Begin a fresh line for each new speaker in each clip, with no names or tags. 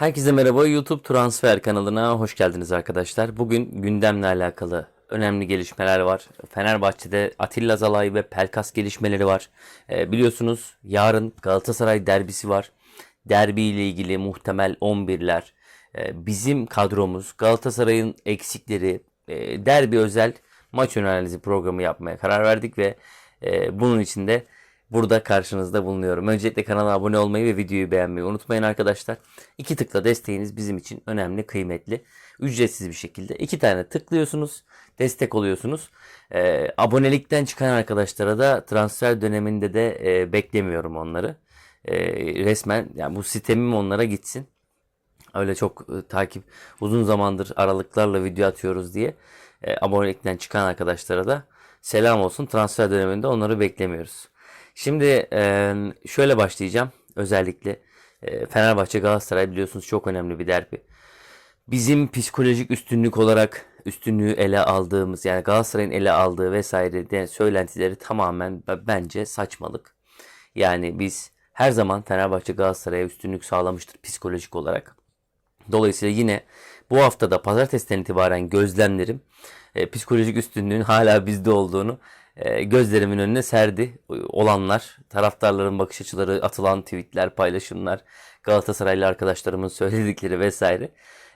Herkese merhaba YouTube Transfer kanalına hoş geldiniz arkadaşlar. Bugün gündemle alakalı önemli gelişmeler var. Fenerbahçe'de Atilla Zalay ve Pelkas gelişmeleri var. Ee, biliyorsunuz yarın Galatasaray derbisi var. Derbi ile ilgili muhtemel 11'ler, e, bizim kadromuz, Galatasaray'ın eksikleri, e, derbi özel maç analizi programı yapmaya karar verdik ve e, bunun için de burada karşınızda bulunuyorum. Öncelikle kanala abone olmayı ve videoyu beğenmeyi unutmayın arkadaşlar. İki tıkla desteğiniz bizim için önemli, kıymetli. Ücretsiz bir şekilde. iki tane tıklıyorsunuz, destek oluyorsunuz. Ee, abonelikten çıkan arkadaşlara da transfer döneminde de e, beklemiyorum onları. Ee, resmen yani bu sitemim onlara gitsin. Öyle çok e, takip uzun zamandır aralıklarla video atıyoruz diye e, abonelikten çıkan arkadaşlara da selam olsun. Transfer döneminde onları beklemiyoruz. Şimdi şöyle başlayacağım. Özellikle Fenerbahçe Galatasaray biliyorsunuz çok önemli bir derbi. Bizim psikolojik üstünlük olarak üstünlüğü ele aldığımız yani Galatasaray'ın ele aldığı vesaire de söylentileri tamamen bence saçmalık. Yani biz her zaman Fenerbahçe Galatasaray'a üstünlük sağlamıştır psikolojik olarak. Dolayısıyla yine bu haftada pazartesiden itibaren gözlemlerim e, psikolojik üstünlüğün hala bizde olduğunu gözlerimin önüne serdi. Olanlar, taraftarların bakış açıları, atılan tweetler, paylaşımlar, Galatasaraylı arkadaşlarımın söyledikleri vesaire.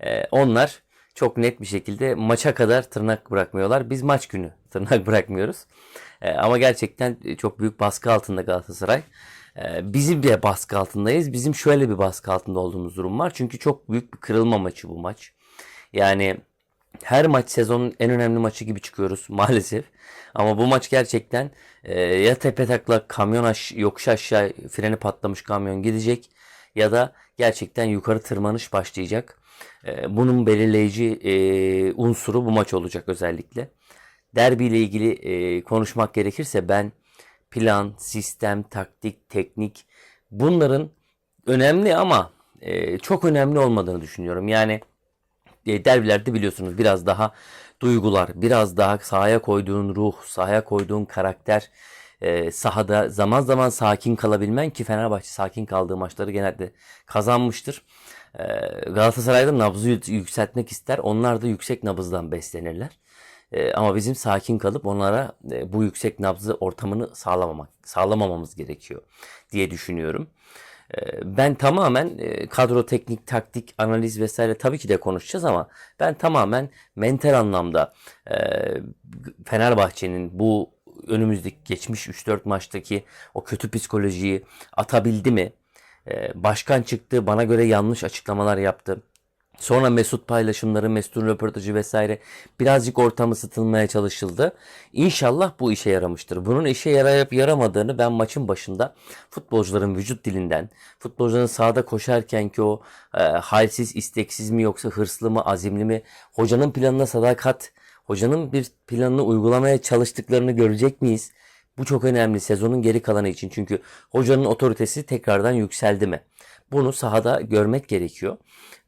E, onlar çok net bir şekilde maça kadar tırnak bırakmıyorlar. Biz maç günü tırnak bırakmıyoruz. E, ama gerçekten çok büyük baskı altında Galatasaray. E, bizim de baskı altındayız. Bizim şöyle bir baskı altında olduğumuz durum var. Çünkü çok büyük bir kırılma maçı bu maç. Yani her maç sezonun en önemli maçı gibi çıkıyoruz maalesef. Ama bu maç gerçekten e, ya tepe taklak kamyon aş yokuş aşağı freni patlamış kamyon gidecek ya da gerçekten yukarı tırmanış başlayacak. E, bunun belirleyici e, unsuru bu maç olacak özellikle. Derbi ile ilgili e, konuşmak gerekirse ben plan, sistem, taktik, teknik bunların önemli ama e, çok önemli olmadığını düşünüyorum. Yani derbilerde biliyorsunuz biraz daha duygular, biraz daha sahaya koyduğun ruh, sahaya koyduğun karakter, e, sahada zaman zaman sakin kalabilmen ki Fenerbahçe sakin kaldığı maçları genelde kazanmıştır. E, Galatasaray'da nabzı yü- yükseltmek ister. Onlar da yüksek nabızdan beslenirler. E, ama bizim sakin kalıp onlara e, bu yüksek nabzı ortamını sağlamamak, sağlamamamız gerekiyor diye düşünüyorum. E, Ben tamamen e, kadro teknik, taktik, analiz vesaire tabii ki de konuşacağız ama ben tamamen mental anlamda e, Fenerbahçe'nin bu önümüzdeki geçmiş 3-4 maçtaki o kötü psikolojiyi atabildi mi? E, Başkan çıktı, bana göre yanlış açıklamalar yaptı. Sonra Mesut paylaşımları, Mesut'un röportajı vesaire birazcık ortam ısıtılmaya çalışıldı. İnşallah bu işe yaramıştır. Bunun işe yarayıp yaramadığını ben maçın başında futbolcuların vücut dilinden, futbolcuların sahada koşarken ki o e, halsiz, isteksiz mi yoksa hırslı mı, azimli mi, hocanın planına sadakat, hocanın bir planını uygulamaya çalıştıklarını görecek miyiz? Bu çok önemli sezonun geri kalanı için. Çünkü hocanın otoritesi tekrardan yükseldi mi? Bunu sahada görmek gerekiyor.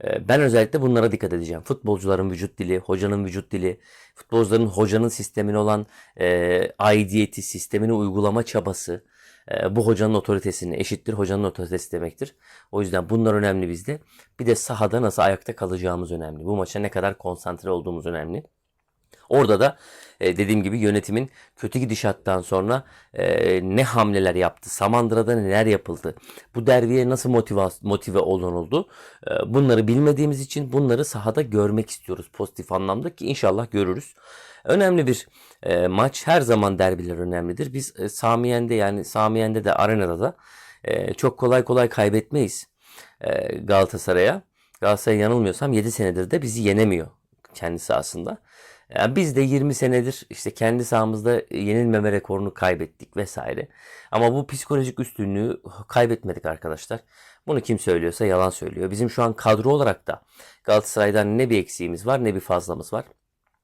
Ee, Ben özellikle bunlara dikkat edeceğim. Futbolcuların vücut dili, hocanın vücut dili, futbolcuların hocanın sistemine olan e, aidiyeti, sistemini uygulama çabası, e, bu hocanın otoritesini eşittir hocanın otoritesi demektir. O yüzden bunlar önemli bizde. Bir de sahada nasıl ayakta kalacağımız önemli. Bu maça ne kadar konsantre olduğumuz önemli. Orada da e, dediğim gibi yönetimin kötü gidişattan sonra e, ne hamleler yaptı, Samandıra'da neler yapıldı, bu derbiye nasıl motive, motive olunuldu e, bunları bilmediğimiz için bunları sahada görmek istiyoruz pozitif anlamda ki inşallah görürüz. Önemli bir maç her zaman derbiler önemlidir. Biz e, Samiyen'de yani Samiyen'de de arenada da çok kolay kolay kaybetmeyiz Galatasaray'a. Galatasaray yanılmıyorsam 7 senedir de bizi yenemiyor kendisi aslında. Yani biz de 20 senedir işte kendi sahamızda yenilmeme rekorunu kaybettik vesaire. Ama bu psikolojik üstünlüğü kaybetmedik arkadaşlar. Bunu kim söylüyorsa yalan söylüyor. Bizim şu an kadro olarak da Galatasaray'dan ne bir eksiğimiz var ne bir fazlamız var.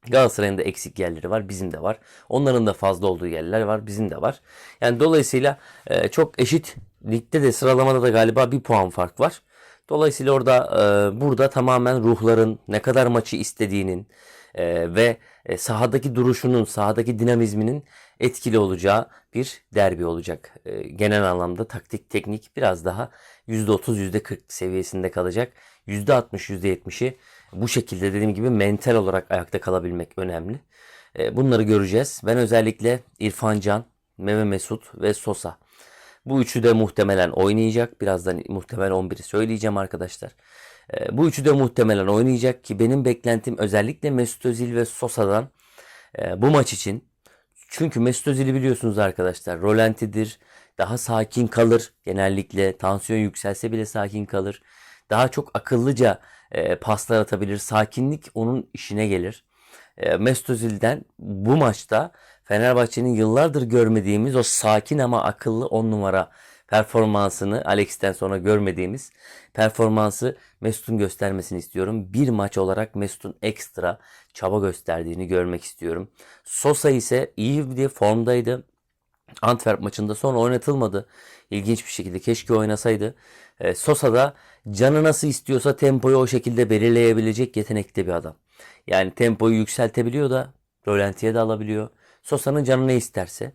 Galatasaray'ın da eksik yerleri var, bizim de var. Onların da fazla olduğu yerler var, bizim de var. Yani dolayısıyla e, çok eşit. Ligde de sıralamada da galiba bir puan fark var. Dolayısıyla orada e, burada tamamen ruhların ne kadar maçı istediğinin e, ve e, sahadaki duruşunun, sahadaki dinamizminin etkili olacağı bir derbi olacak. E, genel anlamda taktik, teknik biraz daha %30, %40 seviyesinde kalacak. %60, %70'i bu şekilde dediğim gibi mental olarak ayakta kalabilmek önemli. E, bunları göreceğiz. Ben özellikle İrfan Can, Meme Mesut ve Sosa. Bu üçü de muhtemelen oynayacak. Birazdan muhtemel 11'i söyleyeceğim arkadaşlar. E, bu üçü de muhtemelen oynayacak ki benim beklentim özellikle Mesut Özil ve Sosa'dan e, bu maç için. Çünkü Mesut Özil'i biliyorsunuz arkadaşlar. Rolantidir. Daha sakin kalır. Genellikle tansiyon yükselse bile sakin kalır. Daha çok akıllıca e, paslar atabilir. Sakinlik onun işine gelir. E, Mesut Özil'den bu maçta Fenerbahçe'nin yıllardır görmediğimiz o sakin ama akıllı 10 numara performansını Alex'ten sonra görmediğimiz performansı Mesut'un göstermesini istiyorum. Bir maç olarak Mesut'un ekstra çaba gösterdiğini görmek istiyorum. Sosa ise iyi bir formdaydı. Antwerp maçında sonra oynatılmadı. İlginç bir şekilde keşke oynasaydı. E, Sosa da canı nasıl istiyorsa tempoyu o şekilde belirleyebilecek yetenekte bir adam. Yani tempoyu yükseltebiliyor da rölantiye de alabiliyor. Sosa'nın canı ne isterse.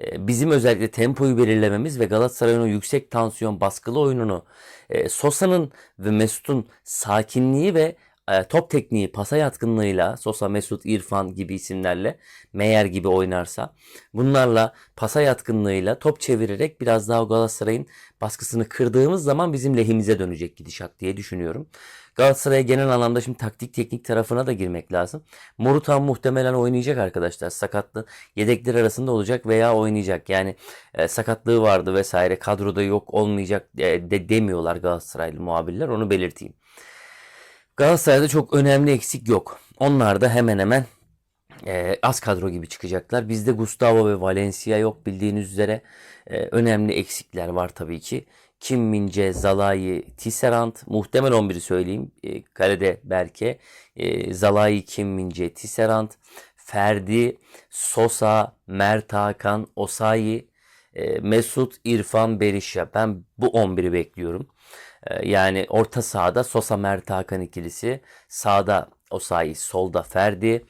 E, bizim özellikle tempoyu belirlememiz ve Galatasaray'ın o yüksek tansiyon baskılı oyununu e, Sosa'nın ve Mesut'un sakinliği ve e, top tekniği, pasa yatkınlığıyla Sosa, Mesut, İrfan gibi isimlerle Meyer gibi oynarsa bunlarla pasa yatkınlığıyla top çevirerek biraz daha Galatasaray'ın baskısını kırdığımız zaman bizim lehimize dönecek gidişat diye düşünüyorum. Galatasaray'a genel anlamda şimdi taktik teknik tarafına da girmek lazım. Morutan muhtemelen oynayacak arkadaşlar. Sakatlı yedekler arasında olacak veya oynayacak. Yani e, sakatlığı vardı vesaire kadroda yok olmayacak e, de demiyorlar Galatasaraylı muhabirler onu belirteyim. Galatasaray'da çok önemli eksik yok. Onlar da hemen hemen e, az kadro gibi çıkacaklar. Bizde Gustavo ve Valencia yok bildiğiniz üzere. E, önemli eksikler var tabii ki. Kim Mince, Zalai, Tisserand. Muhtemel 11'i söyleyeyim. E, kalede Berke. E, Zalai, Kim Mince, Tisserand. Ferdi, Sosa, Mert Hakan, Osayi, e, Mesut, İrfan, Berisha. Ben bu 11'i bekliyorum. E, yani orta sahada Sosa, Mert Hakan ikilisi. Sağda Osayi, solda Ferdi.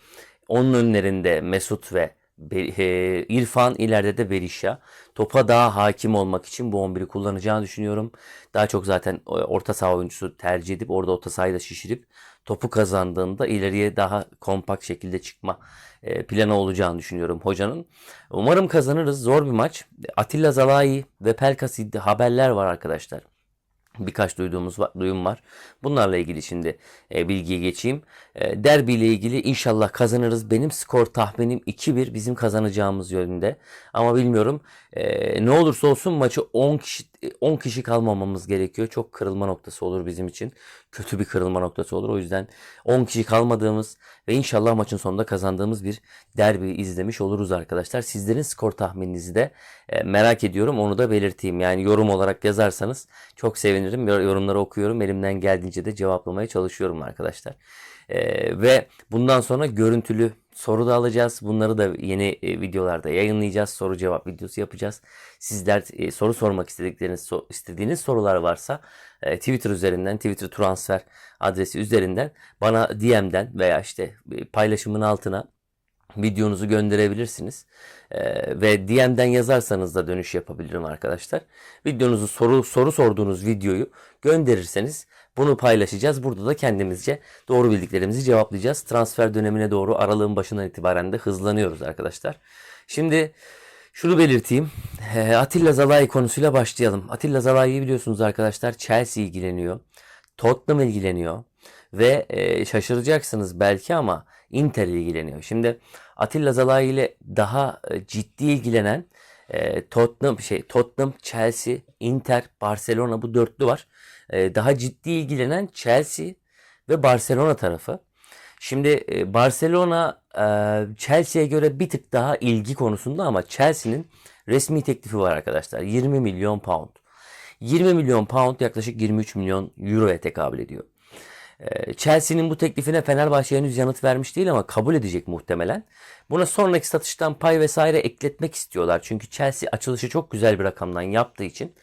Onun önlerinde Mesut ve e, İrfan ileride de Berisha. Topa daha hakim olmak için bu 11'i kullanacağını düşünüyorum. Daha çok zaten orta saha oyuncusu tercih edip orada orta sahayı da şişirip topu kazandığında ileriye daha kompakt şekilde çıkma e, planı olacağını düşünüyorum hocanın. Umarım kazanırız. Zor bir maç. Atilla Zalai ve Pelkas haberler var arkadaşlar birkaç duyduğumuz var, duyum var. Bunlarla ilgili şimdi e, bilgiye geçeyim. E, derbi ile ilgili inşallah kazanırız. Benim skor tahminim 2-1 bizim kazanacağımız yönünde. Ama bilmiyorum. E, ne olursa olsun maçı 10 kişi 10 kişi kalmamamız gerekiyor. Çok kırılma noktası olur bizim için. Kötü bir kırılma noktası olur. O yüzden 10 kişi kalmadığımız ve inşallah maçın sonunda kazandığımız bir derbi izlemiş oluruz arkadaşlar. Sizlerin skor tahmininizi de e, merak ediyorum. Onu da belirteyim. Yani yorum olarak yazarsanız çok sevinirim. Yorumları okuyorum. Elimden geldiğince de cevaplamaya çalışıyorum arkadaşlar. Ee, ve bundan sonra görüntülü soru da alacağız. Bunları da yeni e, videolarda yayınlayacağız. Soru cevap videosu yapacağız. Sizler e, soru sormak istedikleriniz so, istediğiniz sorular varsa e, Twitter üzerinden Twitter transfer adresi üzerinden bana DM'den veya işte e, paylaşımın altına videonuzu gönderebilirsiniz. Ee, ve DM'den yazarsanız da dönüş yapabilirim arkadaşlar. Videonuzu soru soru sorduğunuz videoyu gönderirseniz bunu paylaşacağız. Burada da kendimizce doğru bildiklerimizi cevaplayacağız. Transfer dönemine doğru aralığın başından itibaren de hızlanıyoruz arkadaşlar. Şimdi şunu belirteyim. Ee, Atilla Zalai konusuyla başlayalım. Atilla Zalai'yi biliyorsunuz arkadaşlar Chelsea ilgileniyor. Tottenham ilgileniyor. Ve e, şaşıracaksınız belki ama Inter ilgileniyor. Şimdi Atilla Zalai ile daha e, ciddi ilgilenen e, Tottenham şey Tottenham, Chelsea, Inter, Barcelona bu dörtlü var. E, daha ciddi ilgilenen Chelsea ve Barcelona tarafı. Şimdi e, Barcelona e, Chelsea'ye göre bir tık daha ilgi konusunda ama Chelsea'nin resmi teklifi var arkadaşlar. 20 milyon pound. 20 milyon pound yaklaşık 23 milyon euroya tekabül ediyor. Chelsea'nin bu teklifine Fenerbahçe henüz yanıt vermiş değil ama kabul edecek muhtemelen. Buna sonraki satıştan pay vesaire ekletmek istiyorlar. Çünkü Chelsea açılışı çok güzel bir rakamdan yaptığı için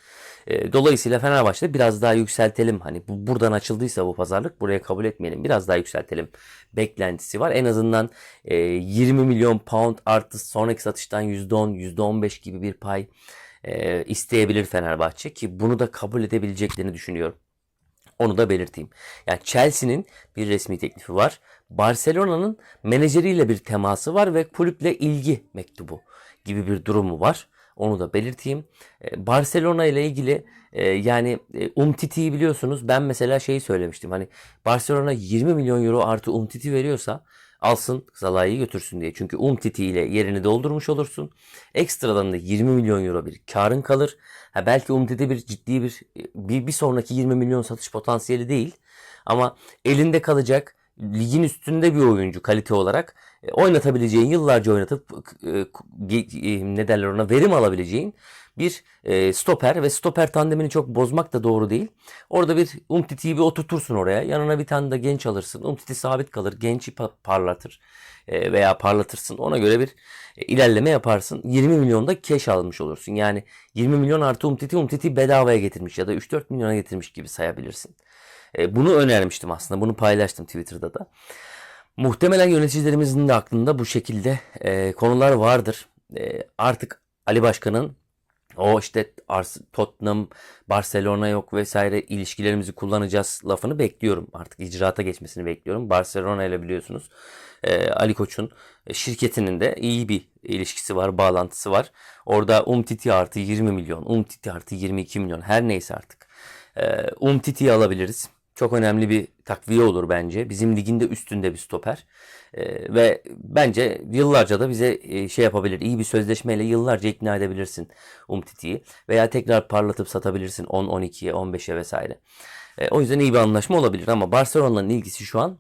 E, dolayısıyla Fenerbahçe'de biraz daha yükseltelim. Hani bu buradan açıldıysa bu pazarlık buraya kabul etmeyelim. Biraz daha yükseltelim beklentisi var. En azından e, 20 milyon pound artı sonraki satıştan %10, %15 gibi bir pay e, isteyebilir Fenerbahçe ki bunu da kabul edebileceklerini düşünüyorum. Onu da belirteyim. Yani Chelsea'nin bir resmi teklifi var. Barcelona'nın menajeriyle bir teması var ve kulüple ilgi mektubu gibi bir durumu var. Onu da belirteyim. Barcelona ile ilgili yani e, Umtiti'yi biliyorsunuz. Ben mesela şeyi söylemiştim. Hani Barcelona 20 milyon euro artı Umtiti veriyorsa alsın Zalai'yi götürsün diye. Çünkü Umtiti ile yerini doldurmuş olursun. Ekstradan da 20 milyon euro bir karın kalır. Ha belki Umtiti bir ciddi bir, bir bir sonraki 20 milyon satış potansiyeli değil. Ama elinde kalacak ligin üstünde bir oyuncu kalite olarak oynatabileceğin, yıllarca oynatıp e, e, ne derler ona verim alabileceğin bir e, stoper ve stoper tandemini çok bozmak da doğru değil. Orada bir Umtiti'yi bir oturtursun oraya. Yanına bir tane de genç alırsın. Umtiti sabit kalır. Genci parlatır veya parlatırsın. Ona göre bir ilerleme yaparsın. 20 milyonda keş almış olursun. Yani 20 milyon artı Umtiti Umtiti bedavaya getirmiş ya da 3-4 milyona getirmiş gibi sayabilirsin. Bunu önermiştim aslında. Bunu paylaştım Twitter'da da. Muhtemelen yöneticilerimizin de aklında bu şekilde e, konular vardır. E, artık Ali Başkan'ın o işte Tottenham, Barcelona yok vesaire ilişkilerimizi kullanacağız lafını bekliyorum. Artık icraata geçmesini bekliyorum. Barcelona ile biliyorsunuz e, Ali Koç'un şirketinin de iyi bir ilişkisi var, bağlantısı var. Orada Umtiti artı 20 milyon, Umtiti artı 22 milyon her neyse artık. E, Umtiti'yi alabiliriz. Çok önemli bir takviye olur bence. Bizim liginde üstünde bir stoper. Ee, ve bence yıllarca da bize e, şey yapabilir. İyi bir sözleşmeyle yıllarca ikna edebilirsin Umtiti'yi. Veya tekrar parlatıp satabilirsin 10, 12'ye, 15'e vesaire. Ee, o yüzden iyi bir anlaşma olabilir ama Barcelona'nın ilgisi şu an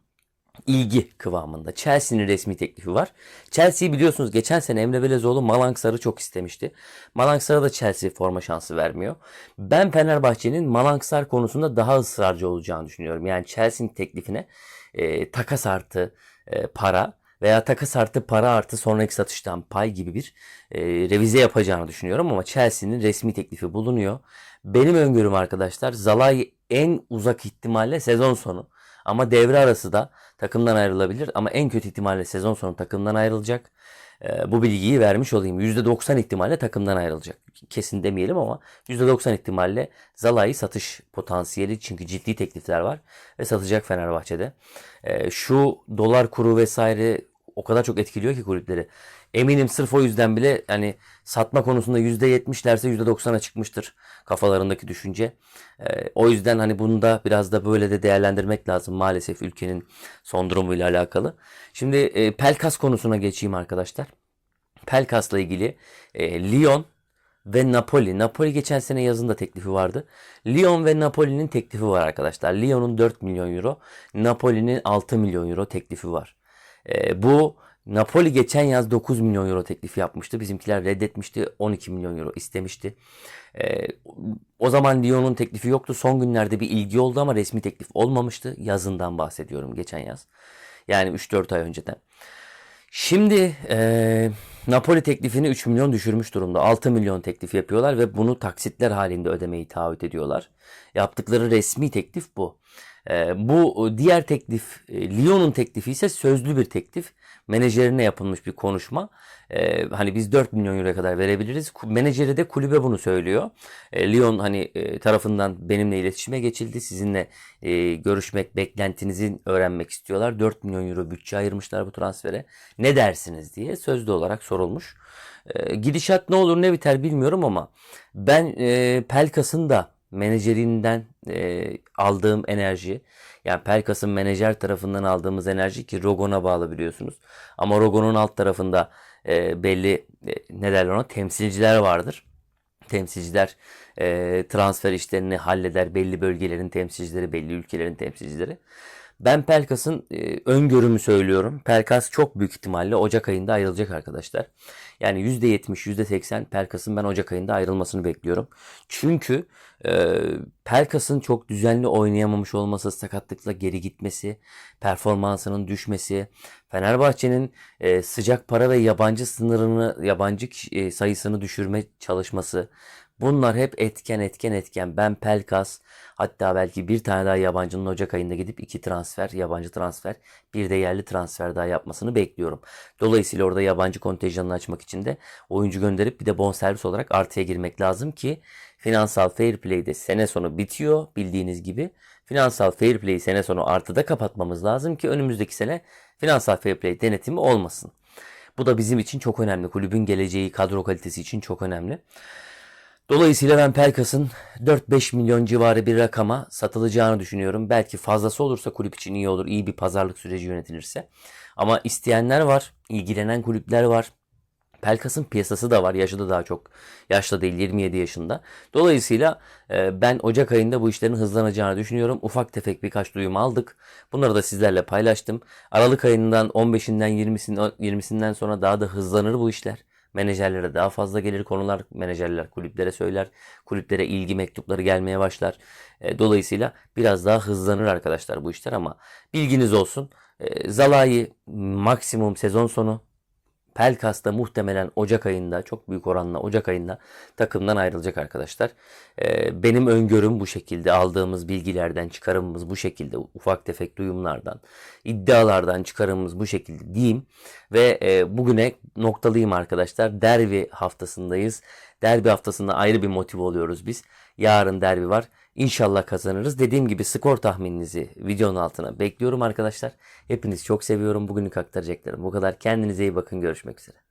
ilgi kıvamında. Chelsea'nin resmi teklifi var. Chelsea'yi biliyorsunuz geçen sene Emre Belezoğlu Malangsar'ı çok istemişti. Malangsar'a da Chelsea forma şansı vermiyor. Ben Fenerbahçe'nin Malangsar konusunda daha ısrarcı olacağını düşünüyorum. Yani Chelsea'nin teklifine e, takas artı e, para veya takas artı para artı sonraki satıştan pay gibi bir e, revize yapacağını düşünüyorum ama Chelsea'nin resmi teklifi bulunuyor. Benim öngörüm arkadaşlar Zalai en uzak ihtimalle sezon sonu ama devre arası da takımdan ayrılabilir ama en kötü ihtimalle sezon sonu takımdan ayrılacak. E, bu bilgiyi vermiş olayım. %90 ihtimalle takımdan ayrılacak. Kesin demeyelim ama %90 ihtimalle Zalai satış potansiyeli çünkü ciddi teklifler var ve satacak Fenerbahçe'de. E, şu dolar kuru vesaire o kadar çok etkiliyor ki kulüpleri. Eminim sırf o yüzden bile hani satma konusunda %70'lerse %90'a çıkmıştır kafalarındaki düşünce. Ee, o yüzden hani bunu da biraz da böyle de değerlendirmek lazım maalesef ülkenin son durumuyla alakalı. Şimdi e, Pelkas konusuna geçeyim arkadaşlar. Pelkas'la ilgili e, Lyon ve Napoli. Napoli geçen sene yazında teklifi vardı. Lyon ve Napoli'nin teklifi var arkadaşlar. Lyon'un 4 milyon euro, Napoli'nin 6 milyon euro teklifi var. E, bu Napoli geçen yaz 9 milyon euro teklifi yapmıştı. Bizimkiler reddetmişti. 12 milyon euro istemişti. Ee, o zaman Lyon'un teklifi yoktu. Son günlerde bir ilgi oldu ama resmi teklif olmamıştı. Yazından bahsediyorum geçen yaz. Yani 3-4 ay önceden. Şimdi e, Napoli teklifini 3 milyon düşürmüş durumda. 6 milyon teklif yapıyorlar ve bunu taksitler halinde ödemeyi taahhüt ediyorlar. Yaptıkları resmi teklif bu. E, bu diğer teklif, e, Lyon'un teklifi ise sözlü bir teklif menajerine yapılmış bir konuşma. E, hani biz 4 milyon euroya kadar verebiliriz. Menajeri de kulübe bunu söylüyor. E, Lyon hani e, tarafından benimle iletişime geçildi. Sizinle e, görüşmek, beklentinizi öğrenmek istiyorlar. 4 milyon euro bütçe ayırmışlar bu transfere. Ne dersiniz diye sözlü olarak sorulmuş. E, gidişat ne olur ne biter bilmiyorum ama ben e, Pelkas'ın da menajerinden e, aldığım enerji yani Pelkas'ın menajer tarafından aldığımız enerji ki Rogon'a bağlı biliyorsunuz. Ama Rogon'un alt tarafında e, belli e, ne derler ona temsilciler vardır. Temsilciler e, transfer işlerini halleder. Belli bölgelerin temsilcileri, belli ülkelerin temsilcileri. Ben Pelkas'ın e, öngörümü söylüyorum. Pelkas çok büyük ihtimalle Ocak ayında ayrılacak arkadaşlar. Yani %70, %80 Pelkas'ın ben Ocak ayında ayrılmasını bekliyorum. Çünkü e, Pelkas'ın çok düzenli oynayamamış olması, sakatlıkla geri gitmesi, performansının düşmesi, Fenerbahçe'nin e, sıcak para ve yabancı sınırını, yabancı e, sayısını düşürme çalışması, Bunlar hep etken etken etken. Ben Pelkas hatta belki bir tane daha yabancının Ocak ayında gidip iki transfer, yabancı transfer, bir de yerli transfer daha yapmasını bekliyorum. Dolayısıyla orada yabancı kontenjanını açmak için de oyuncu gönderip bir de bonservis olarak artıya girmek lazım ki finansal fair play'de sene sonu bitiyor bildiğiniz gibi. Finansal fair play'i sene sonu artıda kapatmamız lazım ki önümüzdeki sene finansal fair play denetimi olmasın. Bu da bizim için çok önemli. Kulübün geleceği, kadro kalitesi için çok önemli. Dolayısıyla ben Pelkas'ın 4-5 milyon civarı bir rakama satılacağını düşünüyorum. Belki fazlası olursa kulüp için iyi olur. iyi bir pazarlık süreci yönetilirse. Ama isteyenler var, ilgilenen kulüpler var. Pelkas'ın piyasası da var. Yaşı da daha çok yaşlı değil 27 yaşında. Dolayısıyla e, ben Ocak ayında bu işlerin hızlanacağını düşünüyorum. Ufak tefek birkaç duyum aldık. Bunları da sizlerle paylaştım. Aralık ayından 15'inden 20'sinden 20'sinden sonra daha da hızlanır bu işler. Menajerlere daha fazla gelir konular. Menajerler kulüplere söyler. Kulüplere ilgi mektupları gelmeye başlar. E, dolayısıyla biraz daha hızlanır arkadaşlar bu işler ama bilginiz olsun. E, Zalai maksimum sezon sonu Pelkas da muhtemelen Ocak ayında çok büyük oranla Ocak ayında takımdan ayrılacak arkadaşlar. Ee, benim öngörüm bu şekilde aldığımız bilgilerden çıkarımımız bu şekilde ufak tefek duyumlardan iddialardan çıkarımımız bu şekilde diyeyim ve e, bugüne noktalıyım arkadaşlar. Derbi haftasındayız. Derbi haftasında ayrı bir motive oluyoruz biz. Yarın derbi var. İnşallah kazanırız. Dediğim gibi skor tahmininizi videonun altına bekliyorum arkadaşlar. Hepinizi çok seviyorum. Bugünlük aktaracaklarım bu kadar. Kendinize iyi bakın. Görüşmek üzere.